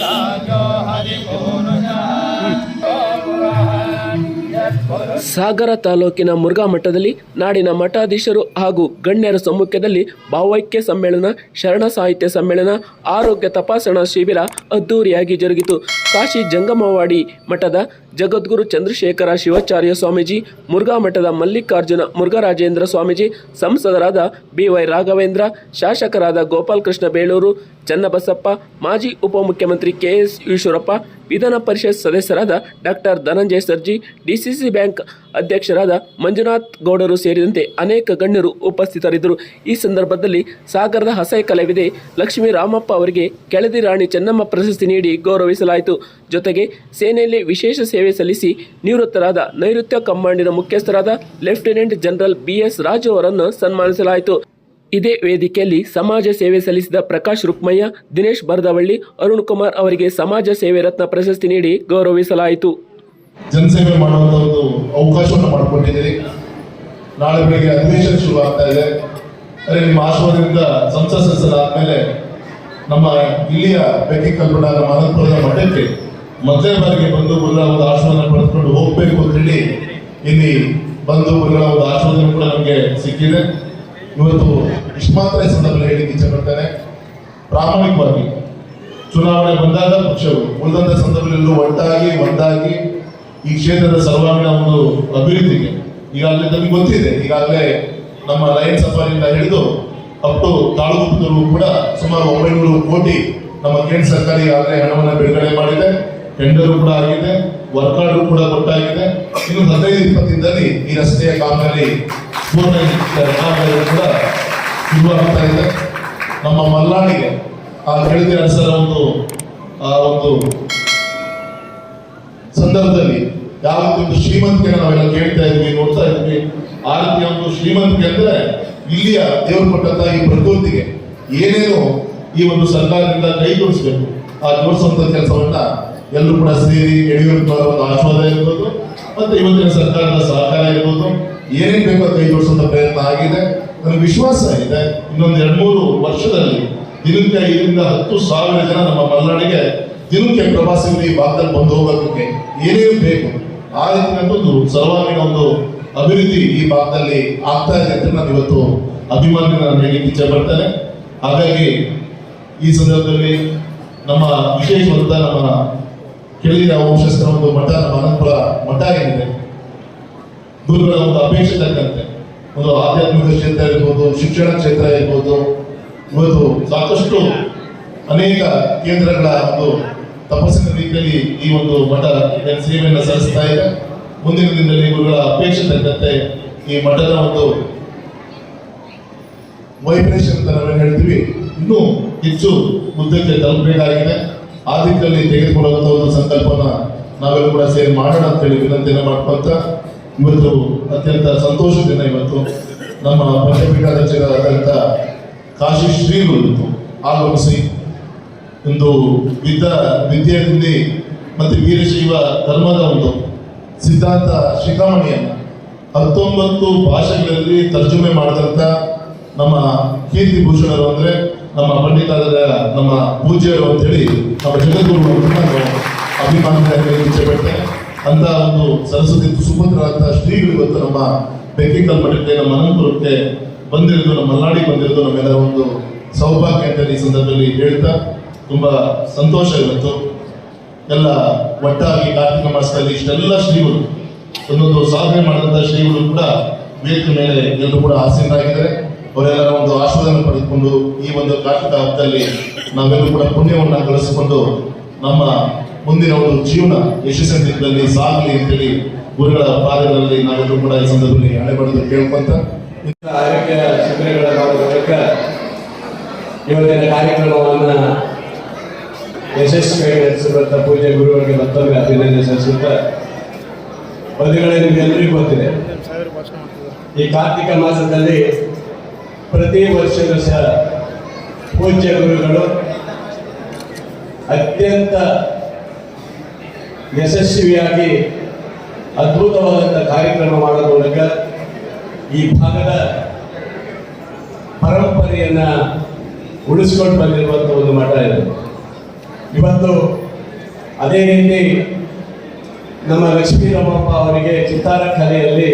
아교하리고 ಸಾಗರ ತಾಲೂಕಿನ ಮುರುಘಾ ಮಠದಲ್ಲಿ ನಾಡಿನ ಮಠಾಧೀಶರು ಹಾಗೂ ಗಣ್ಯರ ಸಮ್ಮುಖದಲ್ಲಿ ಭಾವೈಕ್ಯ ಸಮ್ಮೇಳನ, ಶರಣ ಸಾಹಿತ್ಯ ಸಮ್ಮೇಳನ, ಆರೋಗ್ಯ ತಪಾಸಣಾ ಶಿಬಿರ ಅದ್ದೂರಿಯಾಗಿ ಜರುಗಿತು. ಕಾಶಿ ಜಂಗಮವಾಡಿ ಮಠದ ಜಗದ್ಗುರು ಚಂದ್ರಶೇಖರ ಶಿವಾಚಾರ್ಯ ಸ್ವಾಮೀಜಿ, ಮುರುಘಾ ಮಠದ ಮಲ್ಲಿಕಾರ್ಜುನ ಮುರುಘರಾಜೇಂದ್ರ ಸ್ವಾಮೀಜಿ, ಸಂಸದರಾದ ಬಿವೈ ರಾಘವೇಂದ್ರ, ಶಾಸಕರಾದ ಗೋಪಾಲಕೃಷ್ಣ ಬೇಳೂರು, ಚನ್ನಬಸಪ್ಪ, ಮಾಜಿ ಉಪಮುಖ್ಯಮಂತ್ರಿ ಕೆ ಎಸ್ ಈಶ್ವರಪ್ಪ ವಿಧಾನ ಪರಿಷತ್ ಸದಸ್ಯರಾದ doctor Dhananjaya Sarji, DCC bank ಅಧ್ಯಕ್ಷರಾದ ಮಂಜುನಾಥ್ ಗೌಡರು ಸೇರಿದಂತೆ ಅನೇಕ ಗಣ್ಯರು ಉಪಸ್ಥಿತರಿದ್ದರು. ಈ ಸಂದರ್ಭದಲ್ಲಿ ಸಾಗರದ ಹಸೈ ಕಲಾವಿದೆ. ಲಕ್ಷ್ಮೀ ರಾಮಪ್ಪ ಅವರಿಗೆ ಕೆಳದಿ ರಾಣಿ ಚೆನ್ನಮ್ಮ ಪ್ರಶಸ್ತಿ ನೀಡಿ ಗೌರವಿಸಲಾಯಿತು. ಜೊತೆಗೆ ಸೇನೆಯಲ್ಲಿ ವಿಶೇಷ ಸೇವೆ ಸಲ್ಲಿಸಿ ನಿವೃತ್ತರಾದ ನೈಋತ್ಯ ಕಮಾಂಡಿನ ಮುಖ್ಯಸ್ಥರಾದ lieutenant general B S Raju ಅವರನ್ನು ಸನ್ಮಾನಿಸಲಾಯಿತು. ಇದೇ ವೇದಿಕೆಯಲ್ಲಿ ಸಮಾಜ ಸೇವೆ ಸಲ್ಲಿಸಿದ ಪ್ರಕಾಶ್ ರುಕ್ಮಯ್ಯ, ದಿನೇಶ್ ಬರದವಳ್ಳಿ, ಅರುಣ್ ಕುಮಾರ್ ಅವರಿಗೆ ಸಮಾಜ ಸೇವೆ ರತ್ನ ಪ್ರಶಸ್ತಿ ನೀಡಿ ಗೌರವಿಸಲಾಯಿತು. ಜನಸೇವೆ ಮಾಡುವಂತ ಒಂದು ಅವಕಾಶವನ್ನು ಮಾಡಿಕೊಂಡಿದ್ದೀರಿ ನಾಳೆ ಬೆಳಿಗ್ಗೆ ಅಧಿವೇಶನ ಶುರು ಆಗ್ತಾ ಇದೆ. ಅದೇ ನಿಮ್ಮ ಆಶೀರ್ವಾದದಿಂದ ಸಂಸತ್ ಸದಸ್ಯರಾದ್ಮೇಲೆ ನಮ್ಮ ಇಲ್ಲಿಯ ಬೆಕ್ಕಿ ಕಲ್ಪಡ ನಮ್ಮ ಅನಂತಪುರದ ಮಠಕ್ಕೆ ಮೊದಲೇ ಬಾರಿಗೆ ಬಂದು ಗುರುಗಳ ಒಂದು ಆಶೀರ್ವಾದ ಪಡೆದುಕೊಂಡು ಹೋಗ್ಬೇಕು ಅಂತ ಹೇಳಿ ಇಲ್ಲಿ ಬಂದು ಗುರುಗಳ ಒಂದು ಆಶೀರ್ವಾದ ಕೂಡ ನಮಗೆ ಸಿಕ್ಕಿದೆ. ಇವತ್ತು ಇಷ್ಟು ಮಾತ್ರ ಈ ಸಂದರ್ಭದಲ್ಲಿ ಹೇಳಿಕ್ಕೆ ಇಚ್ಛೆ ಪಡ್ತೇನೆ. ಪ್ರಾಮಾಣಿಕವಾಗಿ ಚುನಾವಣೆ ಬಂದಾಗ ಪಕ್ಷವು ಉಳಿದಂತ ಸಂದರ್ಭದಲ್ಲೂ ಒಟ್ಟಾಗಿ, ಒಂದಾಗಿ ಈ ಕ್ಷೇತ್ರದ ಸರ್ವಾಂಗೀಣ ಒಂದು ಅಭಿವೃದ್ಧಿಗೆ ಈಗಾಗಲೇ ನಮಗೆ ಗೊತ್ತಿದೆ. ಈಗಾಗಲೇ ನಮ್ಮ ಲಯನ್ ಸಫಾರಿಯಿಂದ ಹಿಡಿದು ಅಪ್ ಟು ಕೂಡ ಸುಮಾರು ಒಂಬೈನೂರು ಕೋಟಿ ನಮ್ಮ ಕೇಂದ್ರ ಸರ್ಕಾರ ಈಗಾಗಲೇ ಹಣವನ್ನು ಬಿಡುಗಡೆ ಮಾಡಿದೆ. ಟೆಂಡರು ಕೂಡ ಆಗಿದೆ, ವರ್ಕ್ ಆರ್ಡರ್ ಕೂಡ ಕೊಟ್ಟಾಗಿದೆ. ಇನ್ನು ಹದಿನೈದು ಇಪ್ಪತ್ತಿಂದಲ್ಲಿ ಈ ರಸ್ತೆಯ ಕಾಮಗಾರಿ ಪೂರ್ಣ ಕಾಮಗಾರಿ ಕೂಡ ಆಗ್ತಾ ಇದೆ ನಮ್ಮ ಮಲ್ನಾಡಿಗೆ. ಆ ಕೆಳದಿ ಅರಸರ ಒಂದು, ಆ ಒಂದು ಸಂದರ್ಭದಲ್ಲಿ? ಯಾವ ಒಂದು ಶ್ರೀಮಂತಿಕೆ ನಾವೆಲ್ಲ ಕೇಳ್ತಾ ಇದ್ವಿ, ನೋಡ್ತಾ ಇದ್ವಿ. ಆ ರೀತಿಯ ಒಂದು ಶ್ರೀಮಂತಿಕೆ ಅಂದ್ರೆ ಇಲ್ಲಿಯ ದೇವರು ಕೊಟ್ಟಂತ ಈ ಪ್ರಕೃತಿಗೆ ಏನೇನು ಈ ಒಂದು ಸರ್ಕಾರದಿಂದ ಕೈ ಜೋಡಿಸಬೇಕು. ಆ ಜೋಡಿಸುವಂತ ಕೆಲಸವನ್ನ ಎಲ್ಲರೂ ಕೂಡ ಸೇರಿ ಯಡಿಯೂರಪ್ಪ ಒಂದು ಆಶ್ವಾದ ಇರ್ಬೋದು, ಮತ್ತೆ ಇವತ್ತಿನ ಸರ್ಕಾರದ ಸಹಕಾರ ಇರ್ಬೋದು. ಏನೇನು ಬೇಕೋ ಕೈ ಜೋಡಿಸುವಂತ ಪ್ರಯತ್ನ ಆಗಿದೆ. ನನಗೆ ವಿಶ್ವಾಸ ಇದೆ, ಇನ್ನೊಂದು ಎರಡು ಮೂರು ವರ್ಷದಲ್ಲಿ ದಿನಕ್ಕೆ ಐದರಿಂದ ಹತ್ತು ಸಾವಿರ ಜನ ನಮ್ಮ ಮಲೆನಾಡಿಗೆ ದಿನಕ್ಕೆ ಪ್ರವಾಸಿಗರು ಈ ಭಾಗದಲ್ಲಿ ಬಂದು ಹೋಗೋದಕ್ಕೆ ಏನೇನು ಬೇಕು. ಆ ರೀತಿಯಂತ ಒಂದು ಸರ್ವಾಂಗೀಣ ಒಂದು ಅಭಿವೃದ್ಧಿ ಈ ಭಾಗದಲ್ಲಿ ಆಗ್ತಾ ಇದೆ ಅಂತ ನಾನು ಇವತ್ತು ಅಭಿಮಾನಿ ನಾನು ಹೇಳಲಿಕ್ಕೆ ಇಚ್ಛೆ ಹಾಗಾಗಿ ಈ ಸಂದರ್ಭದಲ್ಲಿ ನಮ್ಮ ವಿಶೇಷವಾದ ನಮ್ಮ ಕೆಳಗಿನ ವಂಶಸ್ಥರ ಒಂದು ಮಠ, ನಮ್ಮ ಅನಂತಪುರ ಮಠ ಏನಿದೆ, ಗುರುಗಳ ಒಂದು ಅಪೇಕ್ಷೆ ತಕ್ಕಂತೆ. ಒಂದು ಆಧ್ಯಾತ್ಮಿಕ ಕ್ಷೇತ್ರ ಇರ್ಬೋದು, ಶಿಕ್ಷಣ ಕ್ಷೇತ್ರ ಇರ್ಬೋದು ಇವತ್ತು ಸಾಕಷ್ಟು ಅನೇಕ ಕೇಂದ್ರಗಳ ಒಂದು ತಪಸ್ಸಿನ ರೀತಿಯಲ್ಲಿ ಈ ಒಂದು ಮಠ ಸೇವೆಯನ್ನು ಸಲ್ಲಿಸ್ತಾ ಇದೆ. ಮುಂದಿನ ದಿನದಲ್ಲಿ ಗುರುಗಳ ಅಪೇಕ್ಷೆ ತಕ್ಕಂತೆ ಈ ಮಠದ ಒಂದು ವೈಬ್ರೇಷನ್ ಅಂತ ನಾವೇನು ಹೇಳ್ತೀವಿ, ಇನ್ನೂ ಹೆಚ್ಚು ಮುದ್ದಕ್ಕೆ ತಲುಪಬೇಕಾಗಿದೆ. ಆ ದಿಕ್ಕಲ್ಲಿ ತೆಗೆದುಕೊಳ್ಳುವಂಥ ಒಂದು ಸಂಕಲ್ಪನ ನಾವೆಲ್ಲ ಕೂಡ ಸೇರಿ ಮಾಡೋಣ ಅಂತ ಹೇಳಿ ವಿನಂತಿಯನ್ನು ಮಾಡ್ಕೊಂತ ಇವತ್ತು ಅತ್ಯಂತ ಸಂತೋಷದಿಂದ ಇವತ್ತು ನಮ್ಮ ಪಠ್ಯಪೀಠಾಧ್ಯಕ್ಷರಾದಂಥ ಕಾಶಿ ಶ್ರೀಗಳು ಆಗಮಿಸಿ ಒಂದು ವಿದ್ಯ ವಿದ್ಯೆಯಿಂದ ಮತ್ತು ವೀರಶೈವ ಧರ್ಮದ ಒಂದು ಸಿದ್ಧಾಂತ ಶಿಖಾಮಣಿಯನ್ನು ಹತ್ತೊಂಬತ್ತು ಭಾಷೆಗಳಲ್ಲಿ ತರ್ಜುಮೆ ಮಾಡಿದಂಥ ನಮ್ಮ ಕೀರ್ತಿ ಭೂಷಣರು ಅಂದರೆ ನಮ್ಮ ಪಂಡಿತಾದ ನಮ್ಮ ಪೂಜ್ಯರು ಅಂತ ಹೇಳಿ ನಮ್ಮ ಜಗದ್ಗುರು ನಾನು ಅಭಿಮಾನದಿಂದ ಇಚ್ಛೆ ಪಡ್ತೇನೆ ಅಂತ ಒಂದು ಸರಸ್ವತಿ ಅಂತ ಶ್ರೀಗಳು ಇವತ್ತು ನಮ್ಮ ಬೆಕ್ಕಿಕಲ್ ಮಠಕ್ಕೆ, ನಮ್ಮ ಅನಂತಪುರಕ್ಕೆ ಬಂದಿರೋದು, ನಮ್ಮ ಮಲ್ನಾಡಿಗೆ ಬಂದಿರೋದು ನಮ್ಮೆಲ್ಲರ ಒಂದು ಸೌಭಾಗ್ಯ ಅಂತ ಈ ಸಂದರ್ಭದಲ್ಲಿ ಹೇಳ್ತಾ ತುಂಬಾ ಸಂತೋಷ ಇವತ್ತು. ಎಲ್ಲ ಒಟ್ಟಾಗಿ ಕಾರ್ತಿಕ ಮಾಸದಲ್ಲಿ ಇಷ್ಟೆಲ್ಲ ಶ್ರೀಗಳು, ಒಂದೊಂದು ಸಾಧನೆ ಮಾಡಿದಂಥ ಶ್ರೀಗಳು ಕೂಡ ವೇದಿಕೆ ಮೇಲೆ ಎಲ್ಲರೂ ಕೂಡ ಆಸೀನರಾಗಿದ್ದಾರೆ. ಅವರೆಲ್ಲರ ಒಂದು ಆಶೀರ್ವಾದ ಪಡೆದುಕೊಂಡು ಈ ಒಂದು ಕಾರ್ತಿಕ ಹಬ್ಬದಲ್ಲಿ ನಾವೆಲ್ಲರೂ ಕೂಡ ಪುಣ್ಯವನ್ನು ಗಳಿಸಿಕೊಂಡು ನಮ್ಮ ಮುಂದಿನ ಒಂದು ಜೀವನ ಯಶಸ್ಸಿನ ದಿಕ್ಕಲ್ಲಿ ಸಾಗಲಿ ಅಂತೇಳಿ ಗುರುಗಳ ಪಾದಗಳಲ್ಲಿ ನಾವೆಲ್ಲರೂ ಕೂಡ ಈ ಸಂದರ್ಭದಲ್ಲಿ ಹಣೆ ಬರೆದು ಕೇಳ್ಕೊಂತ ಆರೋಗ್ಯ ಶಿಬಿರಗಳ ಮೂಲಕ ಇವತ್ತಿನ ಕಾರ್ಯಕ್ರಮವನ್ನು ಯಶಸ್ವಿಯಾಗಿ ನಡೆಸಿರುವಂತಹ ಪೂಜೆ ಗುರುಗಳಿಗೆ ಮತ್ತೊಮ್ಮೆ ಅಭಿನಂದನೆ ಸಲ್ಲಿಸುತ್ತಾ ಬಂಧುಗಳೇ ನಿಮಗೆಲ್ಲರಿಗೂ ಗೊತ್ತಿದೆ. ಈ ಕಾರ್ತಿಕ ಮಾಸದಲ್ಲಿ ಪ್ರತಿ ವರ್ಷದ ಸಹ ಪೂಜ್ಯ ಗುರುಗಳು ಅತ್ಯಂತ ಯಶಸ್ವಿಯಾಗಿ ಅದ್ಭುತವಾದಂಥ ಕಾರ್ಯಕ್ರಮ ಮಾಡೋ ಮೂಲಕ ಈ ಭಾಗದ ಪರಂಪರೆಯನ್ನ ಉಳಿಸ್ಕೊಂಡು ಬಂದಿರುವಂಥ ಒಂದು ಮಠ ಇದು. ಇವತ್ತು ಅದೇ ರೀತಿ ನಮ್ಮ ಲಕ್ಷ್ಮೀರಾಮಪ್ಪ ಅವರಿಗೆ ಚಿತ್ತಾರ ಕಲೆಯಲ್ಲಿ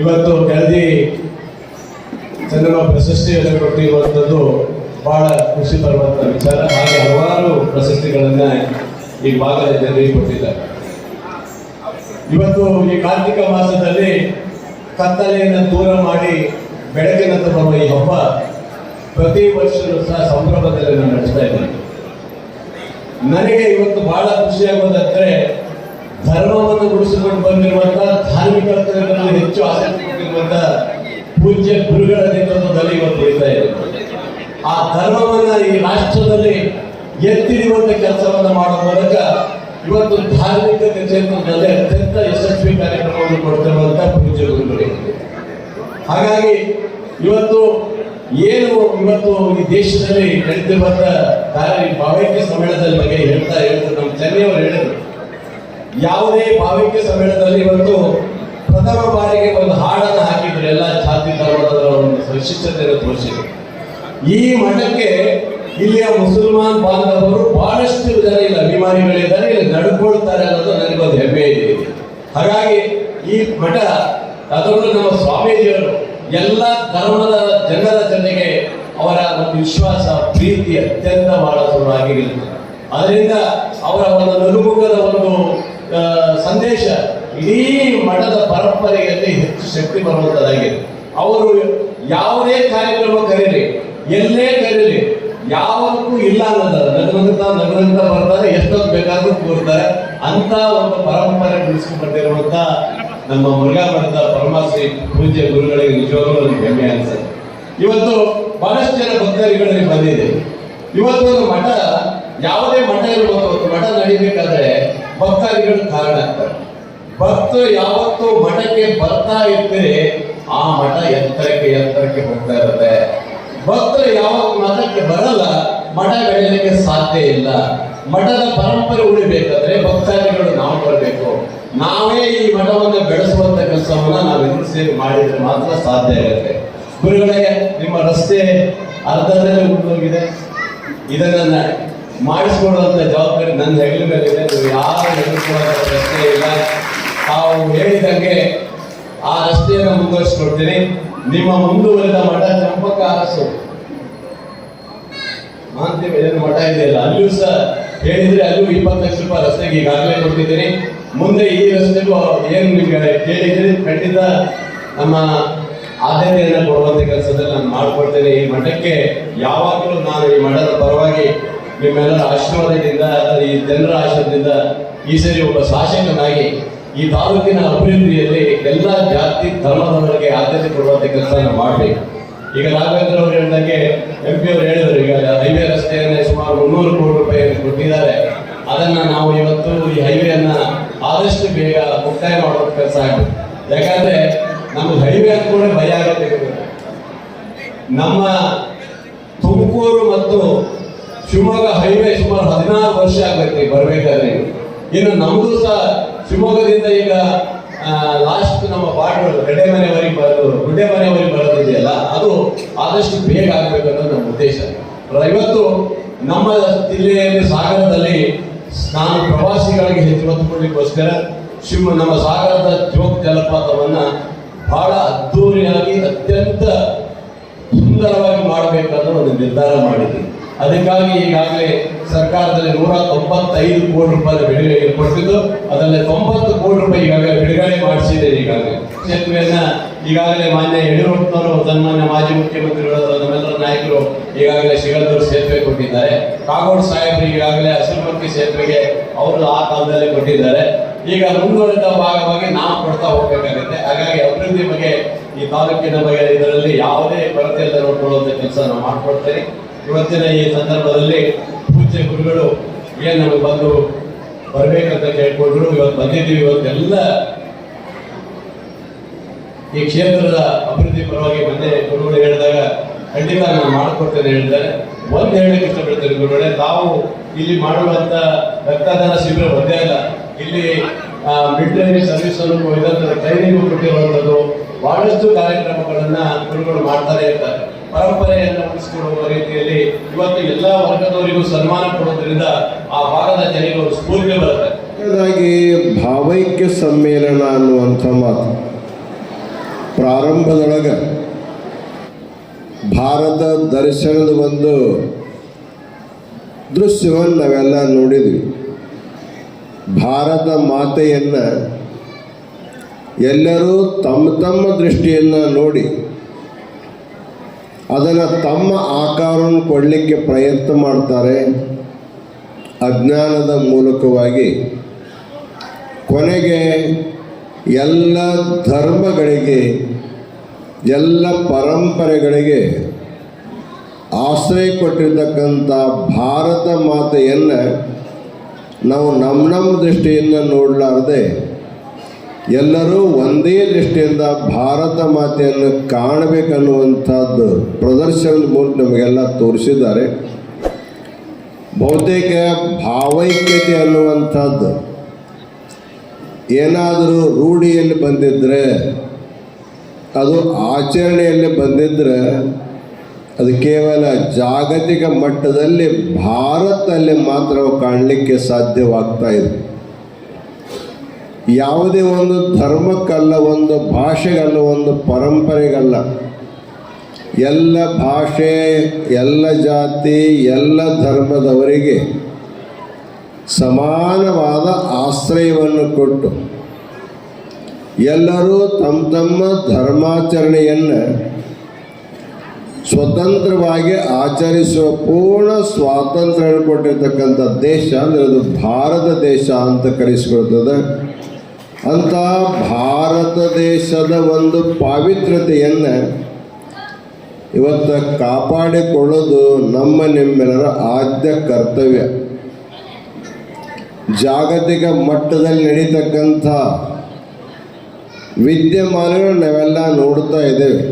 ಇವತ್ತು ಕೆಳದಿ ಚಂದ್ರಮ ಪ್ರಶಸ್ತಿಯನ್ನು ಕೊಟ್ಟಿರುವಂಥದ್ದು ಬಹಳ ಖುಷಿ ತರುವಂಥ ವಿಚಾರ. ಹಾಗೆ ಹಲವಾರು ಪ್ರಶಸ್ತಿಗಳನ್ನ ಈ ಭಾಗದ ಜನರಿಗೆ ಕೊಟ್ಟಿದ್ದಾರೆ. ಇವತ್ತು ಈ ಕಾರ್ತಿಕ ಮಾಸದಲ್ಲಿ ಕತ್ತಲೆಯನ್ನು ದೂರ ಮಾಡಿ ಬೆಳಕಿನ ಬರುವ ಈ ಹಬ್ಬ ಪ್ರತಿ ವರ್ಷವೂ ಸಹ ಸಂಭ್ರಮದಲ್ಲಿ ನಾನು ನಡೆಸ್ತಾ ಇದ್ದೇನೆ. ನನಗೆ ಇವತ್ತು ಬಹಳ ಖುಷಿಯಾಗೋದಂದ್ರೆ ಧರ್ಮವನ್ನು ಉಳಿಸಿಕೊಂಡು ಬಂದಿರುವಂತಹ ಧಾರ್ಮಿಕ ಹೆಚ್ಚು ಆಸಕ್ತಿ ಕೊಟ್ಟಿರುವಂತಹ ಪೂಜ್ಯ ಗುರುಗಳ ನೇತೃತ್ವದಲ್ಲಿ ಇವತ್ತು ಉಳಿತಾ ಇದೆ ಆ ಧರ್ಮವನ್ನ ಈ ರಾಷ್ಟ್ರದಲ್ಲಿ ಎತ್ತಿಡುವಂತ ಕೆಲಸವನ್ನು ಮಾಡುವ ಮೂಲಕ ಇವತ್ತು ಧಾರ್ಮಿಕ ಕ್ಷೇತ್ರದಲ್ಲಿ ಅತ್ಯಂತ ಯಶಸ್ವಿ ಕಾರ್ಯಕ್ರಮವನ್ನು ಕೊಡ್ತಿರುವಂತ ಪೂಜ್ಯ ಹಾಗಾಗಿ ಇವತ್ತು ಏನು ಇವತ್ತು ಈ ದೇಶದಲ್ಲಿ ನಡೀತಿರುವಂತ ಕಾರ್ಯ ಭಾವೈಕ್ಯ ಸಮ್ಮೇಳನದ ಬಗ್ಗೆ ಹೇಳ್ತಾ ಹೇಳ್ತಾ ನಮ್ಮ ಚೆನ್ನೈಯವರು ಹೇಳಿದ್ರು. ಯಾವುದೇ ಭಾವೈಕ್ಯ ಸಮ್ಮೇಳನದಲ್ಲಿ ಇವತ್ತು ಪ್ರಥಮ ಬಾರಿಗೆ ಒಂದು ಹಾಡನ್ನು ಹಾಕಿದ್ರು. ಎಲ್ಲ ಜಾತಿ ಧರ್ಮದ ಒಂದು ವಿಶಿಷ್ಟತೆಯನ್ನು ತೋರಿಸಿದ್ರು. ಈ ಮಠಕ್ಕೆ ಇಲ್ಲಿಯ ಮುಸಲ್ಮಾನ್ ಬಾಂಧವರು ಬಹಳಷ್ಟು ಜನ ಇಲ್ಲ ಅಭಿಮಾನಿಗಳಿದ್ದಾರೆ ಇಲ್ಲಿ ನಡ್ಕೊಳ್ತಾರೆ ಅನ್ನೋದು ನನಗೊಂದು ಹೆಮ್ಮೆ ಇದೆ. ಹಾಗಾಗಿ ಈ ಮಠ, ಅದರಲ್ಲೂ ನಮ್ಮ ಸ್ವಾಮೀಜಿಯವರು ಎಲ್ಲ ಧರ್ಮದ ಜನರ ಜೊತೆಗೆ ಅವರ ಒಂದು ವಿಶ್ವಾಸ, ಪ್ರೀತಿ ಅತ್ಯಂತ ಬಹಳ ಸುಲಭವಾಗಿ ಅದರಿಂದ ಅವರ ಒಂದು ನಲುಮುಖದ ಒಂದು ಸಂದೇಶ ಇಡೀ ಮಠದ ಪರಂಪರೆಯಲ್ಲಿ ಹೆಚ್ಚು ಶಕ್ತಿ ಬರುವಂತದ್ದಾಗಿದೆ. ಅವರು ಯಾವುದೇ ಕಾರ್ಯಕ್ರಮ ಕರೀರಿ, ಎಲ್ಲೇ ಯಾವತ್ತೂ ಇಲ್ಲ ಅನ್ನೋದಲ್ಲ ನಗುನಗುತ್ತ ನಗುನಗುತ್ತ ಬರ್ತಾರೆ, ಎಷ್ಟೊತ್ತು ಬೇಕಾದ್ರೂ ಕೂರ್ತಾರೆ ಅಂತ ಒಂದು ಪರಂಪರೆ ಬಿಡಿಸ್ಕೊಂಡಿರುವಂತ ನಮ್ಮ ಮುರುಘಾ ಮಠದ ಪೂಜ್ಯ ಗುರುಗಳಿಗೆ ನಿಜವಾಗ್ಲೂ ನನಗೆ ಹೆಮ್ಮೆ ಅನ್ಸುತ್ತೆ. ಇವತ್ತು ಬಹಳಷ್ಟು ಜನ ಭಕ್ತರಿಗಳಲ್ಲಿ ಬಂದಿದೆ. ಇವತ್ತು ಒಂದು ಮಠ, ಯಾವುದೇ ಮಠ ಇರ್ಬೋದು, ಒಂದು ಮಠ ನಡಿಬೇಕಾದ್ರೆ ಭಕ್ತಾದಿಗಳು ಕಾರಣ ಆಗ್ತಾರೆ. ಭಕ್ತರು ಯಾವತ್ತು ಮಠಕ್ಕೆ ಬರ್ತಾ ಇದ್ದರೆ ಆ ಮಠ ಎತ್ತರಕ್ಕೆ ಎತ್ತರಕ್ಕೆ ಹೋಗ್ತಾ ಇರುತ್ತೆ. ಭಕ್ತರು ಯಾವಾಗ ಮಠಕ್ಕೆ ಬರಲ್ಲ, ಮಠ ಬೆಳೆಯಲಿಕ್ಕೆ ಸಾಧ್ಯ ಇಲ್ಲ. ಮಠದ ಪರಂಪರೆ ಉಳಿಬೇಕಾದ್ರೆ ಭಕ್ತಾದಿಗಳು ನಾವು ಬರಬೇಕು. ನಾವೇ ಈ ಮಠವನ್ನು ಬೆಳೆಸುವಂತ ಕೆಲಸವನ್ನ ನಾವೆಲ್ಲರೂ ಸೇರಿ ಮಾಡಿದ್ರೆ ಮಾತ್ರ ಸಾಧ್ಯ ಆಗುತ್ತೆ ಗುರುಗಳೇ, ನಿಮ್ಮ ರಸ್ತೆ ಅರ್ಧದಲ್ಲಿ ಉಂಟೋಗಿದೆ. ಇದನ್ನ ಮಾಡಿಸ್ಕೊಳ್ಳುವಂತ ಜವಾಬ್ದಾರಿ ನನ್ನ ಹೆಗಲ ಮೇಲೆ ಇದೆ. ನೀವು ಯಾರು ಹೆದರ್ಕೊಳ್ಳುವಂತ ರಸ್ತೆ ಇಲ್ಲ. ತಾವು ಹೇಳಿದಂಗೆ ಆ ರಸ್ತೆಯನ್ನು ಮುಂದುವರಿಸ್ಕೊಡ್ತೀನಿ. ನಿಮ್ಮ ಮುಂದುವರೆದ ಮಠ ಚಂಪಕ ಅರಸು. ಮಾಂತಿ ಮಠ ಇದೆಯಲ್ಲ, ಅಲ್ಲಿಯೂ ಸಹ ಹೇಳಿದ್ರೆ ಅಲ್ಲೂ ಇಪ್ಪತ್ತು ಲಕ್ಷ ರೂಪಾಯಿ ರಸ್ತೆಗೆ ಈಗಾಗಲೇ ಕೊಟ್ಟಿದ್ದೀನಿ. ಮುಂದೆ ಈ ರಸ್ತೆಗೂ ಏನು ನಿಮಗೆ ಕೇಳಿದ್ರೆ ಖಂಡಿತ ನಮ್ಮ ಆದ್ಯತೆಯನ್ನು ಕೊಡುವಂತ ಕೆಲಸದಲ್ಲಿ ನಾನು ಮಾಡ್ಕೊಡ್ತೇನೆ ಈ ಮಠಕ್ಕೆ ಯಾವಾಗಲೂ ನಾನು ಈ ಮಠದ ಪರವಾಗಿ ನಿಮ್ಮೆಲ್ಲರ ಆಶೀರ್ವಾದದಿಂದ, ಈ ಜನರ ಆಶೀರ್ವಾದದಿಂದ ಈ ಸರಿ ಒಬ್ಬ ಶಾಸಕನಾಗಿ ಈ ತಾಲೂಕಿನ ಅಭಿವೃದ್ಧಿಯಲ್ಲಿ ಎಲ್ಲ ಜಾತಿ ಧರ್ಮದವರಿಗೆ ಆದ್ಯತೆ ಕೊಡುವಂತ ಕೆಲಸ ಮಾಡಬೇಕು. ಈಗ ರಾಘವೇಂದ್ರ ಅವರು ಹೇಳಿದಂಗೆ ಎಂ ಪಿ ಅವರು ಹೇಳಿದ್ರು, ಈಗ ಹೈವೇ ರಸ್ತೆಯನ್ನು ಸುಮಾರು ಮುನ್ನೂರು ಕೋಟಿ ರೂಪಾಯಿ ಕೊಟ್ಟಿದ್ದಾರೆ. ಅದನ್ನ ನಾವು ಇವತ್ತು ಈ ಹೈವೇಯನ್ನ ಆದಷ್ಟು ಬೇಗ ಮುಕ್ತಾಯ ಮಾಡುವ ಕೆಲಸ ಆಗಬೇಕು. ಯಾಕಂದ್ರೆ ನಮ್ಗೆ ಹೈವೇ ಅಂತ ಕೂಡ ಭಯ ಆಗುತ್ತೆ ನಮ್ಮ ತುಮಕೂರು ಮತ್ತು ಶಿವಮೊಗ್ಗ ಹೈವೇ ಸುಮಾರು ಹದಿನಾರು ವರ್ಷ ಆಗುತ್ತೆ ಬರಬೇಕಾದ್ರೆ. ಇನ್ನು ನಮ್ದು ಸಹ ಶಿವಮೊಗ್ಗದಿಂದ ಈಗ ಲಾಸ್ಟ್ ನಮ್ಮ ಪಾಠಗಳು ಗಡೆ ಮನೆಯವರಿಗೆ ಬರೋದು ಗುಡ್ಡೆಮನೆವರೆಗೆ ಬರೋದಿದೆಯಲ್ಲ ಅದು ಆದಷ್ಟು ಬೇಗ ಆಗಬೇಕು ಅನ್ನೋದು ನಮ್ಮ ಉದ್ದೇಶ. ಇವತ್ತು ನಮ್ಮ ಜಿಲ್ಲೆಯಲ್ಲಿ, ಸಾಗರದಲ್ಲಿ ನಾನು ಪ್ರವಾಸಿಗಳಿಗೆ ಹೆಚ್ಚು ಒತ್ತು ಕೊಡ್ಲಿಕ್ಕೋಸ್ಕರ ಶಿವ, ನಮ್ಮ ಸಾಗರದ ಜೋಗ ಜಲಪಾತವನ್ನು ಬಹಳ ಅದ್ಧೂರಿಯಾಗಿ ಅತ್ಯಂತ ಸುಂದರವಾಗಿ ಮಾಡಬೇಕನ್ನೋ ಒಂದು ನಿರ್ಧಾರ ಮಾಡಿದ್ದೀನಿ ಅದಕ್ಕಾಗಿ ಈಗಾಗಲೇ ಸರ್ಕಾರದಲ್ಲಿ ನೂರ ತೊಂಬತ್ತೈದು ಕೋಟಿ ರೂಪಾಯಿ ಬಿಡುಗಡೆ ಕೊಟ್ಟಿದ್ದು ಅದರಲ್ಲಿ ತೊಂಬತ್ತು ಕೋಟಿ ರೂಪಾಯಿ ಈಗಾಗಲೇ ಬಿಡುಗಡೆ ಮಾಡಿಸಿದೆ ಈಗಾಗಲೇ. ಸೇತುವೆಯನ್ನ ಈಗಾಗಲೇ ಮಾನ್ಯ ಯಡಿಯೂರಪ್ಪನವರು, ಸನ್ಮಾನ್ಯ ಮಾಜಿ ಮುಖ್ಯಮಂತ್ರಿಗಳು ನಮ್ಮೆಲ್ಲರ ನಾಯಕರು ಈಗಾಗಲೇ ಶಿಗಲ್ದೂರು ಸೇತುವೆ ಕೊಟ್ಟಿದ್ದಾರೆ. ಕಾಗೋಡು ಸಾಹೇಬರು ಈಗಾಗಲೇ ಹಸಿರುಮಕ್ಕಿ ಸೇತುವೆಗೆ ಅವರು ಆ ಕಾಲದಲ್ಲಿ ಕೊಟ್ಟಿದ್ದಾರೆ. ಈಗ ಮುಂದುವರೆದ ಭಾಗವಾಗಿ ನಾವು ಕೊಡ್ತಾ ಹೋಗ್ಬೇಕಾಗುತ್ತೆ. ಹಾಗಾಗಿ ಅಭಿವೃದ್ಧಿ ಬಗ್ಗೆ ಈ ತಾಲೂಕಿನ ಬಗ್ಗೆ ಇದರಲ್ಲಿ ಯಾವುದೇ ಕೊರತೆ ಇಲ್ಲದೆ ನೋಡ್ಕೊಳ್ಳುವಂಥ ಕೆಲಸ ನಾವು ಮಾಡಿಕೊಡ್ತೇನೆ ಇವತ್ತಿನ ಈ ಸಂದರ್ಭದಲ್ಲಿ ಪೂಜ್ಯ ಗುರುಗಳು ಏನ್ ನಮಗೆ ಬಂದು ಬರಬೇಕಂತ ಕೇಳ್ಕೊಂಡ್ರು, ಇವತ್ತು ಬಂದಿದ್ದೀವಿ ಇವತ್ತೆಲ್ಲ ಈ ಕ್ಷೇತ್ರದ ಅಭಿವೃದ್ಧಿ ಪರವಾಗಿ ಬಂದೆ. ಗುರುಗಳು ಹೇಳಿದಾಗ ಖಂಡಿತ ನಾನು ಮಾಡಿಕೊಡ್ತೇನೆ ಹೇಳಿದ್ದಾರೆ. ಒಂದು ಹೇಳಕ್ಕೆ ಇಷ್ಟಪಡ್ತೇನೆ ಗುರುಗಳೇ, ತಾವು ಇಲ್ಲಿ ಮಾಡುವಂತ ರಕ್ತದಾನ ಶಿಬಿರ ಒಂದೇ ಅಲ್ಲ. ಇಲ್ಲಿ ಮಿಲಿಟರಿ ಸರ್ವಿಸ್ ಅನ್ನು ಟ್ರೈನಿಂಗ್ ಕೊಟ್ಟಿರುವಂಥದ್ದು ಬಹಳಷ್ಟು ಕಾರ್ಯಕ್ರಮಗಳನ್ನ ಗುರುಗಳು ಮಾಡ್ತಾರೆ ಇರ್ತಾರೆ ಪರಂಪರೆಯನ್ನು ಉಳಿಸಿಕೊಳ್ಳುವ ರೀತಿಯಲ್ಲಿ ಇವತ್ತು ಎಲ್ಲ ವರ್ಗದವರಿಗೂ ಸನ್ಮಾನ ಕೊಡೋದ್ರಿಂದ ಆ ಭಾಗದ ಜನರಿಗೆ ಒಂದು ಸ್ಫೂರ್ತಿ ಬರುತ್ತೆ. ಭಾವೈಕ್ಯ ಸಮ್ಮೇಳನ ಅನ್ನುವಂಥ ಮಾತು ಪ್ರಾರಂಭದೊಳಗೆ ಭಾರತ ದರ್ಶನದ ಒಂದು ದೃಶ್ಯವನ್ನು ನಾವೆಲ್ಲ ನೋಡಿದ್ವಿ. ಭಾರತ ಮಾತೆಯನ್ನು ಎಲ್ಲರೂ ತಮ್ಮ ತಮ್ಮ ದೃಷ್ಟಿಯನ್ನು ನೋಡಿ ಅದನ್ನು ತಮ್ಮ ಆಕಾರವನ್ನು ಕೊಡಲಿಕ್ಕೆ ಪ್ರಯತ್ನ ಮಾಡ್ತಾರೆ ಅಜ್ಞಾನದ ಮೂಲಕವಾಗಿ. ಕೊನೆಗೆ ಎಲ್ಲ ಧರ್ಮಗಳಿಗೆ, ಎಲ್ಲ ಪರಂಪರೆಗಳಿಗೆ ಆಶ್ರಯ ಕೊಟ್ಟಿರ್ತಕ್ಕಂಥ ಭಾರತ ಮಾತೆಯನ್ನು ನಾವು ನಮ್ಮ ನಮ್ಮ ದೃಷ್ಟಿಯಿಂದ ನೋಡಲಾರದೆ ಎಲ್ಲರೂ ಒಂದೇ ದೃಷ್ಟಿಯಿಂದ ಭಾರತ ಮಾತೆಯನ್ನು ಕಾಣಬೇಕನ್ನುವಂಥದ್ದು ಪ್ರದರ್ಶನದ ಮೂಲಕ ನಮಗೆಲ್ಲ ತೋರಿಸಿದ್ದಾರೆ. ಬಹುತೇಕ ಭಾವೈಕ್ಯತೆ ಅನ್ನುವಂಥದ್ದು. ಏನಾದರೂ ರೂಢಿಯಲ್ಲಿ ಬಂದಿದ್ದರೆ ಅದು ಆಚರಣೆಯಲ್ಲಿ ಬಂದಿದ್ದರೆ ಅದು ಕೇವಲ ಜಾಗತಿಕ ಮಟ್ಟದಲ್ಲಿ ಭಾರತದಲ್ಲಿ ಮಾತ್ರ ಕಾಣಲಿಕ್ಕೆ ಸಾಧ್ಯವಾಗ್ತಾ ಇದೆ. ಯಾವುದೇ ಒಂದು ಧರ್ಮಕ್ಕಲ್ಲ, ಒಂದು ಭಾಷೆಗಲ್ಲ, ಒಂದು ಪರಂಪರೆಗಲ್ಲ. ಎಲ್ಲ ಭಾಷೆ, ಎಲ್ಲ ಜಾತಿ, ಎಲ್ಲ ಧರ್ಮದವರಿಗೆ ಸಮಾನವಾದ ಆಶ್ರಯವನ್ನು ಕೊಟ್ಟು ಎಲ್ಲರೂ ತಮ್ಮ ತಮ್ಮ ಧರ್ಮಾಚರಣೆಯನ್ನು ಸ್ವತಂತ್ರವಾಗಿ ಆಚರಿಸುವ ಪೂರ್ಣ ಸ್ವಾತಂತ್ರ್ಯ ಕೊಟ್ಟಿರ್ತಕ್ಕಂಥ ದೇಶ ಅಂದರೆ ಅದು ಭಾರತ ದೇಶ ಅಂತ ಕರೆಸಿಕೊಳ್ತದೆ. ಅಂಥ ಭಾರತ ದೇಶದ ಒಂದು ಪಾವಿತ್ರ್ಯತೆಯನ್ನು ಇವತ್ತು ಕಾಪಾಡಿಕೊಳ್ಳೋದು ನಮ್ಮ ನಿಮ್ಮೆಲ್ಲರ ಆದ್ಯ ಕರ್ತವ್ಯ. ಜಾಗತಿಕ ಮಟ್ಟದಲ್ಲಿ ನಡೀತಕ್ಕಂಥ ವಿದ್ಯಮಾನಗಳು ನಾವೆಲ್ಲ ನೋಡ್ತಾ ಇದ್ದೇವೆ.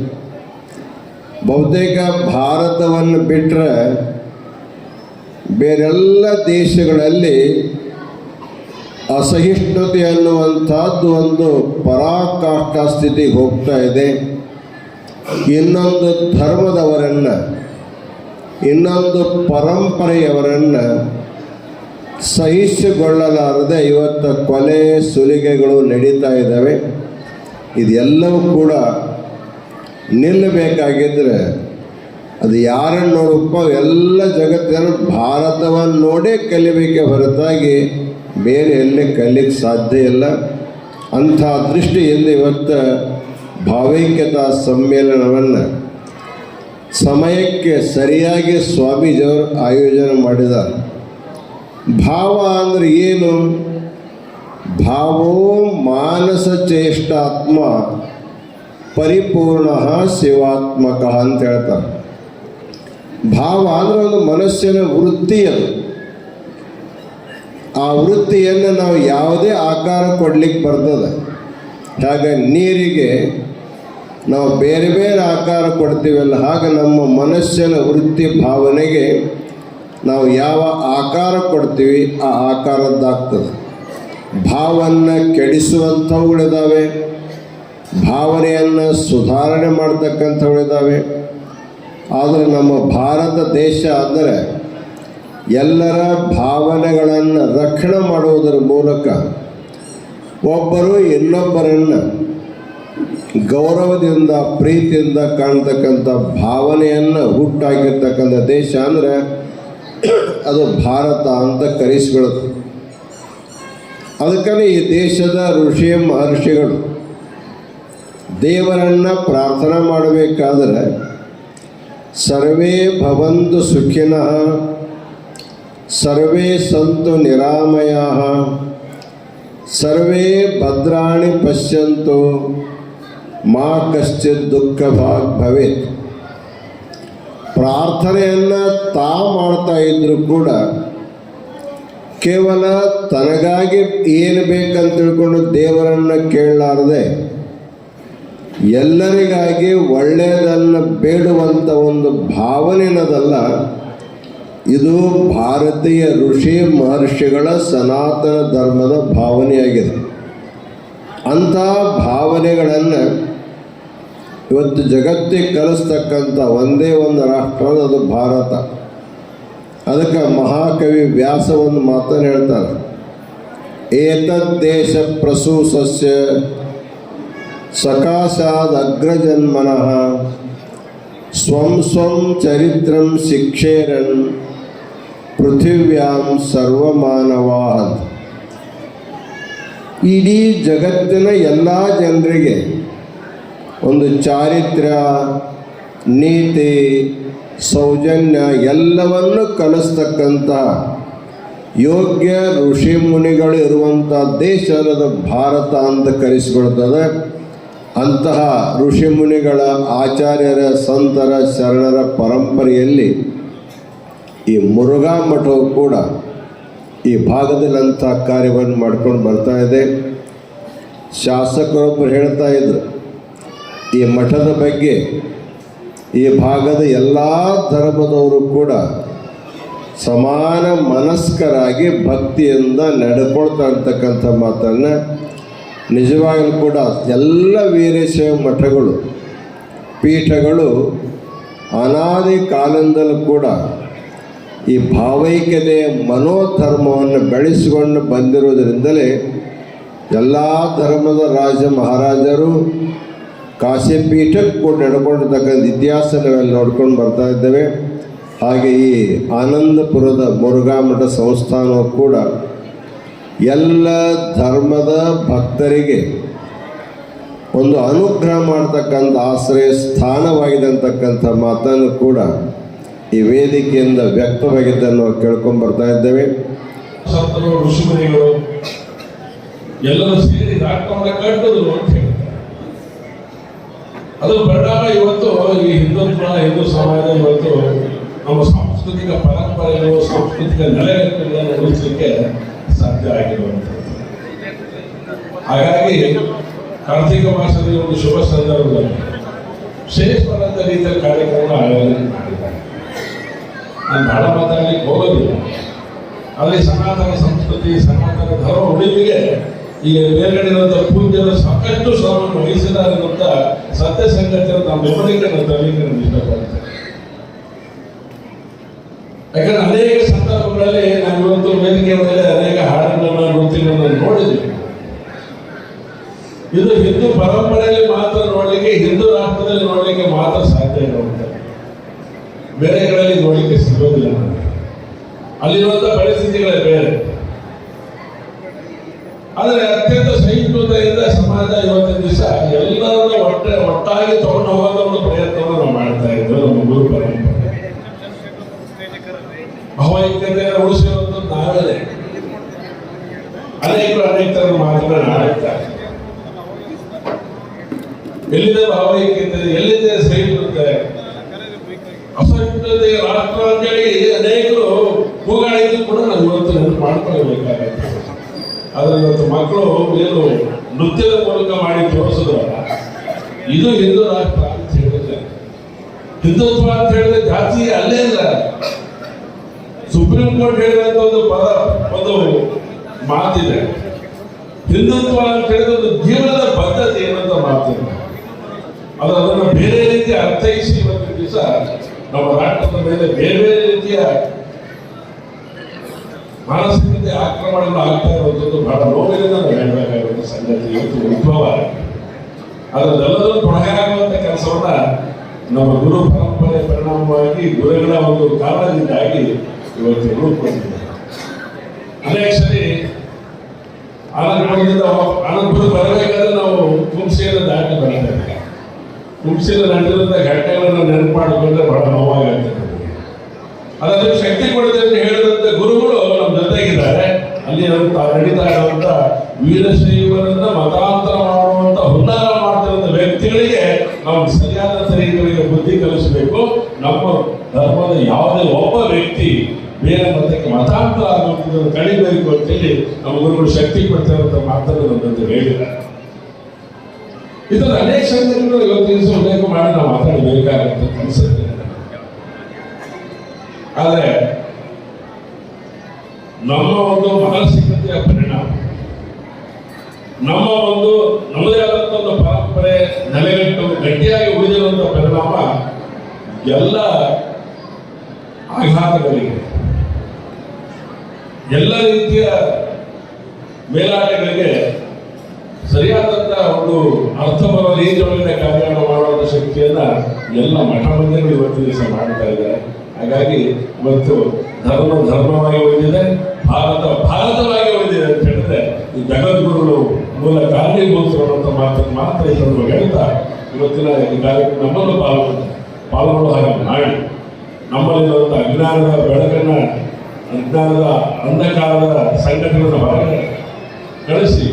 ಬಹುತೇಕ ಭಾರತವನ್ನು ಬಿಟ್ಟರೆ ಬೇರೆಲ್ಲ ದೇಶಗಳಲ್ಲಿ ಅಸಹಿಷ್ಣುತೆ ಅನ್ನುವಂಥದ್ದು ಒಂದು ಪರಾಕಾಷ್ಟ ಸ್ಥಿತಿಗೆ ಹೋಗ್ತಾ ಇದೆ. ಇನ್ನೊಂದು ಧರ್ಮದವರನ್ನು, ಇನ್ನೊಂದು ಪರಂಪರೆಯವರನ್ನು ಸಹಿಸಿಕೊಳ್ಳಲಾರದೆ ಇವತ್ತು ಕೊಲೆ ಸುಲಿಗೆಗಳು ನಡೀತಾ ಇದ್ದಾವೆ. ಇದೆಲ್ಲವೂ ಕೂಡ ನಿಲ್ಲಬೇಕಾಗಿದ್ದರೆ ಅದು ಯಾರನ್ನು ನೋಡಪ್ಪ ಎಲ್ಲ ಜಗತ್ತಿನ ಭಾರತವನ್ನು ನೋಡೇ ಕಲಿಬೇಕೆ ಹೊರತಾಗಿ ಬೇರೆ ಎಲ್ಲೇ ಕಲಿಯಕ್ಕೆ ಸಾಧ್ಯ ಇಲ್ಲ. ಅಂಥ ದೃಷ್ಟಿಯಿಂದ ಇವತ್ತು ಭಾವೈಕ್ಯತಾ ಸಮ್ಮೇಳನವನ್ನು ಸಮಯಕ್ಕೆ ಸರಿಯಾಗಿ ಸ್ವಾಮೀಜಿಯವರು ಆಯೋಜನೆ ಮಾಡಿದ್ದಾರೆ. ಭಾವ ಅಂದರೆ ಏನು? ಭಾವೋ ಮಾನಸ ಚೇಷ್ಟಾತ್ಮ ಪರಿಪೂರ್ಣ ಶಿವಾತ್ಮಕ ಅಂತ ಹೇಳ್ತಾರೆ. ಭಾವ ಅಂದರೆ ಒಂದು ಮನಸ್ಸಿನ ವೃತ್ತಿ ಅದು. ಆ ವೃತ್ತಿಯನ್ನು ನಾವು ಯಾವುದೇ ಆಕಾರ ಕೊಡ್ಲಿಕ್ಕೆ ಬರ್ತದೆ. ಹಾಗೆ ನೀರಿಗೆ ನಾವು ಬೇರೆ ಬೇರೆ ಆಕಾರ ಕೊಡ್ತೀವಲ್ಲ, ಹಾಗೆ ನಮ್ಮ ಮನಸ್ಸಿನ ವೃತ್ತಿ ಭಾವನೆಗೆ ನಾವು ಯಾವ ಆಕಾರ ಕೊಡ್ತೀವಿ, ಆ ಆಕಾರದ್ದಾಗ್ತದೆ. ಭಾವವನ್ನು ಕೆಡಿಸುವಂಥವುಗಳಿದ್ದಾವೆ ಭಾವನೆಯನ್ನು ಸುಧಾರಣೆ ಮಾಡ್ತಕ್ಕಂಥವುಗಳಿದ್ದಾವೆ ಆದರೆ ನಮ್ಮ ಭಾರತ ದೇಶ ಅಂದರೆ ಎಲ್ಲರ ಭಾವನೆಗಳನ್ನು ರಕ್ಷಣೆ ಮಾಡುವುದರ ಮೂಲಕ ಒಬ್ಬರು ಇನ್ನೊಬ್ಬರನ್ನು ಗೌರವದಿಂದ, ಪ್ರೀತಿಯಿಂದ ಕಾಣ್ತಕ್ಕಂಥ ಭಾವನೆಯನ್ನು ಹುಟ್ಟಾಕಿರ್ತಕ್ಕಂಥ ದೇಶ ಅಂದರೆ ಅದು ಭಾರತ ಅಂತ ಕರೆಸಿಕೊಳ್ಳುತ್ತೆ ಅದಕ್ಕನೇ ಈ ದೇಶದ ಋಷಿ ಮಹರ್ಷಿಗಳು ದೇವರನ್ನು ಪ್ರಾರ್ಥನೆ ಮಾಡಬೇಕಾದ್ರೆ ಸರ್ವೇ ಭವಂತು ಸುಖಿನಃ ಸರ್ವೇ ಸಂತು ನಿರಾಮಯ. ಸರ್ವೇ ಭದ್ರಾಣಿ ಪಶ್ಯಂತು. ಮಾ ಕಶ್ಚಿತ್ ದುಃಖ ಭಾಗ್ ಭವೇತ್. ಪ್ರಾರ್ಥನೆಯನ್ನು ತಾ ಮಾಡ್ತಾ ಇದ್ರು ಕೂಡ ಕೇವಲ ತನಗಾಗಿ ಏನು ಬೇಕಂತ ತಿಳ್ಕೊಂಡು ದೇವರನ್ನು ಕೇಳಲಾರದೆ ಎಲ್ಲರಿಗಾಗಿ ಒಳ್ಳೆಯದನ್ನು ಬೇಡುವಂಥ ಒಂದು ಭಾವನೆನದಲ್ಲ ಇದು ಭಾರತೀಯ ಋಷಿ ಮಹರ್ಷಿಗಳ ಸನಾತನ ಧರ್ಮದ ಭಾವನೆಯಾಗಿದೆ. ಅಂಥ ಭಾವನೆಗಳನ್ನು ಇವತ್ತು ಜಗತ್ತಿಗೆ ಕಲಿಸ್ತಕ್ಕಂಥ ಒಂದೇ ಒಂದು ರಾಷ್ಟ್ರ ಅದು ಭಾರತ. ಅದಕ್ಕೆ ಮಹಾಕವಿ ವ್ಯಾಸ ಒಂದು ಮಾತನ್ನು ಹೇಳ್ತಾರೆ. ಏತದ್ ದೇಶ ಪ್ರಸೂಸಸ್ಯ ಸಕಾಶಾದ ಅಗ್ರಜನ್ಮನಃ ಸ್ವಂ ಸ್ವಂ ಚರಿತ್ರಂ ಶಿಕ್ಷೇರನ್ ಪೃಥಿವ್ಯಾಂ ಸರ್ವಮಾನವಾ ಇಡೀ ಜಗತ್ತಿನ ಎಲ್ಲ ಜನರಿಗೆ ಒಂದು ಚಾರಿತ್ರ್ಯ ನೀತಿ, ಸೌಜನ್ಯ ಎಲ್ಲವನ್ನು ಕಲಿಸ್ತಕ್ಕಂಥ ಯೋಗ್ಯ ಋಷಿ ಮುನಿಗಳು ಇರುವಂಥ ದೇಶ ಭಾರತ ಅಂತ ಕರೆಸಿಕೊಳ್ತದೆ. ಅಂತಹ ಋಷಿ ಮುನಿಗಳ ಆಚಾರ್ಯರ ಸಂತರ ಶರಣರ ಪರಂಪರೆಯಲ್ಲಿ ಈ ಮುರುಘಾ ಮಠವು ಕೂಡ ಈ ಭಾಗದಲ್ಲಂಥ ಕಾರ್ಯವನ್ನು ಮಾಡ್ಕೊಂಡು ಬರ್ತಾ ಇದೆ. ಶಾಸಕರೊಬ್ಬರು ಹೇಳ್ತಾ ಇದ್ರು, ಈ ಮಠದ ಬಗ್ಗೆ ಈ ಭಾಗದ ಎಲ್ಲ ಧರ್ಮದವರು ಕೂಡ ಸಮಾನ ಮನಸ್ಕರಾಗಿ ಭಕ್ತಿಯಿಂದ ನಡ್ಕೊಳ್ತಾ ಅಂತಕ್ಕಂಥ ಮಾತನ್ನು ನಿಜವಾಗಲೂ ಕೂಡ ಎಲ್ಲ ವೀರಶೈವ ಮಠಗಳು, ಪೀಠಗಳು ಅನಾದಿ ಕಾಲದಿಂದಲೂ ಕೂಡ ಈ ಭಾವೈಕ್ಯತೆ ಮನೋಧರ್ಮವನ್ನು ಬೆಳೆಸಿಕೊಂಡು ಬಂದಿರುವುದರಿಂದಲೇ ಎಲ್ಲ ಧರ್ಮದ ರಾಜ ಮಹಾರಾಜರು ಕಾಶಿ ಪೀಠಕ್ಕೆ ಕೂಡ ನಡ್ಕೊಂಡಿರ್ತಕ್ಕಂಥ ಇತಿಹಾಸ ನೋಡ್ಕೊಂಡು ಬರ್ತಾ ಇದ್ದೇವೆ. ಹಾಗೆ ಈ ಆನಂದಪುರದ ಮುರುಘಾ ಮಠ ಸಂಸ್ಥಾನವು ಕೂಡ ಎಲ್ಲ ಧರ್ಮದ ಭಕ್ತರಿಗೆ ಒಂದು ಅನುಗ್ರಹ ಮಾಡ್ತಕ್ಕಂಥ ಆಶ್ರಯ ಸ್ಥಾನವಾಗಿದೆ ಅಂತಕ್ಕಂಥ ಮಾತನ್ನು ಕೂಡ ಈ ವೇದಿಕೆಯಿಂದ ವ್ಯಕ್ತವಾಗಿದ್ದನ್ನು ಕೇಳ್ಕೊಂಡು ಬರ್ತಾ ಇದ್ದೇವೆ. ಸಂತರು, ಋಷಿಮುನಿಗಳು, ಎಲ್ಲರೂ ಸೇರಿ ಅಂತ ಅದು ಪರಿಣಾಮ ಇವತ್ತು ಈ ಹಿಂದುತ್ವ, ಹಿಂದೂ ಸಮಾಜ ಇವತ್ತು ನಮ್ಮ ಸಾಂಸ್ಕೃತಿಕ ಪರಂಪರೆಗಳು, ಸಾಂಸ್ಕೃತಿಕ ನೆಲೆಗಳನ್ನು ಉಳಿಸಲಿಕ್ಕೆ ಸಾಧ್ಯ ಆಗಿರುವಂಥದ್ದು. ಹಾಗಾಗಿ ಕಾರ್ತಿಕ ಮಾಸದ ಒಂದು ಶುಭ ಸಂದರ್ಭದಲ್ಲಿ ಶ್ರೇಷ್ಠವಾದಂಥ ರೀತಿಯ ಕಾರ್ಯಕ್ರಮ ಆಯೋಜನೆ ಮಾಡಿದ್ದಾರೆ. ನಾನು ಬಹಳ ಮಾತಾಡಲಿಕ್ಕೆ ಹೋಗೋದಿಲ್ಲ. ಅಲ್ಲಿ ಸನಾತನ ಸಂಸ್ಕೃತಿ, ಸನಾತನ ಧರ್ಮ ಉಳಿವಿಗೆ ಈಗ ಮೇಲ್ಗಡೆ ಇರುವಂಥ ಪೂಜ್ಯರು ಸಾಕಷ್ಟು ಶ್ರಮವನ್ನು ವಹಿಸಿದ್ದಾರೆ ಅಂತ ಸತ್ಯ ಸಂಗತಿಯನ್ನು ನಾವು ಗಮನಕ್ಕೆ ನಾನು ತರಲಿಕ್ಕೆ ನಾನು ಇಷ್ಟಪಡ್ತೇನೆ ಯಾಕಂದ್ರೆ ಅನೇಕ ಸಂದರ್ಭಗಳಲ್ಲಿ ನಾನು ಇವತ್ತು ವೇದಿಕೆ ಮೇಲೆ ಅನೇಕ ಹಾಡುಗಳನ್ನ ನೃತ್ಯಗಳನ್ನು ನೋಡಿದ್ವಿ ಇದು ಹಿಂದೂ ಪರಂಪರೆಯಲ್ಲಿ ಮಾತ್ರ ನೋಡಲಿಕ್ಕೆ ಹಿಂದೂ ರಾಷ್ಟ್ರದಲ್ಲಿ ನೋಡಲಿಕ್ಕೆ ಮಾತ್ರ ಸಾಧ್ಯ ಇರುವಂಥದ್ದು ಬೇರೆ ಕಡೆಯಲ್ಲಿ ನೋಡಲಿಕ್ಕೆ ಸಿಗೋದಿಲ್ಲ ನಮಗೆ ಅಲ್ಲಿರುವಂತ ಪರಿಸ್ಥಿತಿಗಳೇ ಬೇರೆ. ಆದರೆ ಅತ್ಯಂತ ಸಹಿಷ್ಣುತೆಯಿಂದ ಸಮಾಜ ಇವತ್ತಿನ ದಿವಸ ಎಲ್ಲರನ್ನ ಒಟ್ಟೆ ಒಟ್ಟಾಗಿ ತಗೊಂಡು ಹೋಗೋದ ಒಂದು ಪ್ರಯತ್ನವನ್ನು ನಾವು ಮಾಡ್ತಾ ಇದ್ದೇವೆ ನಮ್ಮ ಗುರು ಪರಂಪರೆ. ಭಾವೈಕ್ಯತೆಯನ್ನು ಉಳಿಸಿರುವಂಥದ್ದು ನಾವೇ ಅನೇಕರು ಅನೇಕ ಥರದ ಮಾತುಗಳನ್ನ ಆಡುತ್ತಾರೆ ಎಲ್ಲಿದೆ ಭಾವೈಕ್ಯತೆ ಎಲ್ಲಿದೆ ಸಹಿಷ್ಣುತೆ? ಅಸಹಿಷ್ಣುತೆಗೆ ರಾಷ್ಟ್ರ ಅಂತೇಳಿ ಅನೇಕರು ಕೂಗಾಡಿದ್ದು ಕೂಡ ನಾವು ಇವತ್ತು ನೆನಪು ಮಾಡ್ಕೊಳ್ಬೇಕಾಗತ್ತೆ ಆದ್ರೆ ಇವತ್ತು ಮಕ್ಕಳು ಏನು ನೃತ್ಯದ ಮೂಲಕ ಮಾಡಿ ತೋರಿಸಿದ್ರಲ್ಲ ಇದು ಹಿಂದೂ ರಾಷ್ಟ್ರ ಅಂತ ಹೇಳಿದ್ರೆ. ಹಿಂದುತ್ವ ಅಂತ ಹೇಳಿದ್ರೆ ಜಾತಿ ಅಲ್ಲೇ ಇಲ್ಲ. ಸುಪ್ರೀಂ ಕೋರ್ಟ್ ಹೇಳಿದಂತ ಒಂದು ಪದ, ಒಂದು ಮಾತಿದೆ. ಹಿಂದುತ್ವ ಅಂತ ಹೇಳಿದ್ರೆ ಒಂದು ಜೀವನದ ಪದ್ಧತಿ ಏನಂತ ಮಾತಿದೆ. ಅದು ಅದನ್ನು ಬೇರೆ ರೀತಿ ಅರ್ಥೈಸಿ ಇವತ್ತಿನ ದಿವಸ ನಮ್ಮ ರಾಷ್ಟ್ರದ ಮೇಲೆ ಬೇರೆ ಬೇರೆ ರೀತಿಯ ಮಾನಸಿಕತೆ ಆಕ್ರಮಣಗಳು ಆಗ್ತಾ ಇರುವಂಥದ್ದು ಬಹಳ ನೋವಿನಿಂದ ನಮ್ಮ ಗುರು ಪರಂಪರೆ ಪರಿಣಾಮವಾಗಿ ಗುರುಗಳ ಒಂದು ಕಾರಣದಿಂದಾಗಿ ಇವತ್ತು ರೂಪುಗೊಂಡಿದೆ ಅನೇಕ ಸರಿ ಆನಂದಪುರದಿಂದ ಆನಂದಪುರ ಬರಬೇಕಾದ್ರೆ ನಾವು ಕುಂಸಿಯನ್ನು ದಾಟಿ ಬರ್ತೇವೆ ಕುಂಸಿನ ನಡೆದಿರುವಂಥ ಘಟನೆಗಳನ್ನು ನೆನಪು ಮಾಡಿಕೊಂಡ್ರೆ ಬಹಳ ನೋವಾಗುತ್ತೆ ಅದರಲ್ಲಿ ಶಕ್ತಿ ಕೊಡುತ್ತೆ ಅಂತ ಹೇಳಿದಂತ ಗುರುಗಳು ನಮ್ಮ ಜೊತೆಗಿದ್ದಾರೆ ಅಲ್ಲಿ ಅಂತ ನಡೀತಾ ಇರುವಂತ ವೀರಶೈವರನ್ನ ಮತಾಂತರ ಮಾಡುವಂತ ಹುನ್ನಾರ ಮಾಡ್ತಿರುವಂತ ವ್ಯಕ್ತಿಗಳಿಗೆ ನಾವು ಸರಿಯಾದ ತರೀಕರಿಗೆ ಬುದ್ಧಿ ಕಲಿಸಬೇಕು ನಮ್ಮ ಧರ್ಮದ ಯಾವುದೇ ಒಬ್ಬ ವ್ಯಕ್ತಿ ಬೇರೆ ಮತಕ್ಕೆ ಮತಾಂತರ ಆಗುವಂಥದ್ದನ್ನು ಕಡಿಬೇಕು ಅಂತೇಳಿ ನಮ್ಮ ಗುರುಗಳು ಶಕ್ತಿ ಕೊಡ್ತಾರಂತ ಮಾತನ್ನು ನಮ್ಮ ಜೊತೆ ಹೇಳಿದ್ದಾರೆ. ಇದರ ಅನೇಕ ಸಂಗತಿಗಳು ಇವತ್ತಿನ ದಿವಸ ಉಲ್ಲೇಖ ಮಾಡಿ ನಾವು ಮಾತಾಡಬೇಕಾಗತ್ತೆ ಅನಿಸುತ್ತೆ. ಆದರೆ ನಮ್ಮ ಒಂದು ಮಾನಸಿಕತೆಯ ಪರಿಣಾಮ, ನಮ್ಮ ಒಂದು ನಮ್ಮದೇ ಆದಂಥ ಒಂದು ಪರಂಪರೆ ನೆಲೆಗಟ್ಟು ಗಟ್ಟಿಯಾಗಿ ಉಳಿದ ಎಲ್ಲ ಆಘಾತಗಳಿಗೆ. ಎಲ್ಲ ರೀತಿಯ ಮೇಲಾಟಗಳಿಗೆ ಸರಿಯಾದಂತಹ ಒಂದು ಅರ್ಥಪರ ರೀತಿಯೊಳಗಿನ ಕಾರ್ಯವನ್ನು ಮಾಡುವಂತ ಶಕ್ತಿಯನ್ನ ಎಲ್ಲ ಮಠ ಇವತ್ತಿನ ದಿವಸ ಮಾಡ್ತಾ ಇದ್ದಾರೆ. ಹಾಗಾಗಿ ಇವತ್ತು ಧರ್ಮ ಧರ್ಮವಾಗಿ ಉಳಿದಿದೆ, ಭಾರತ ಭಾರತವಾಗಿ ಉಳಿದಿದೆ ಅಂತ ಹೇಳಿದ್ರೆ ಈ ಜಗದ್ಗುರುಗಳು ಮೂಲ ಕಾರಣೀಭೂತರು ಮಾತನ್ನು ಮಾತ್ರ ಇದನ್ನು ಹೇಳ್ತಾ ಇವತ್ತಿನ ಈ ಕಾರ್ಯಕ್ರಮ ನಮ್ಮನ್ನು ಪಾಲ್ಗೊಂಡು ಪಾಲ್ಗೊಳ್ಳುವ ಹಾಗೆ ಮಾಡಿ. ನಮ್ಮಲ್ಲಿರುವಂಥ ಅಜ್ಞಾನದ ಬೆಳಕನ್ನ ಅಜ್ಞಾನದ ಅಂಧಕಾರದ ಸಂಘಟನೆಯನ್ನು ಹೊರಗೆ ಕಳಿಸಿ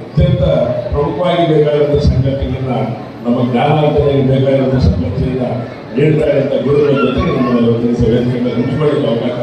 ಅತ್ಯಂತ ಪ್ರಮುಖವಾಗಿ ಬೇಕಾದಂಥ ಸಂಗತಿಗಳನ್ನ, ನಮ್ಮ ಜ್ಞಾನಾರ್ಜನೆಗೆ ಬೇಕಾಗಿರುವಂಥ ಸಂಗತಿಯನ್ನ ನೀಡ್ತಾ ಇರುವಂಥ ಗುರುಗಳ ಜೊತೆಗೆ ನಮ್ಮ ಇವತ್ತಿನ ಹಂಚಿಕೊಳ್ಳಲು ಅವಕಾಶ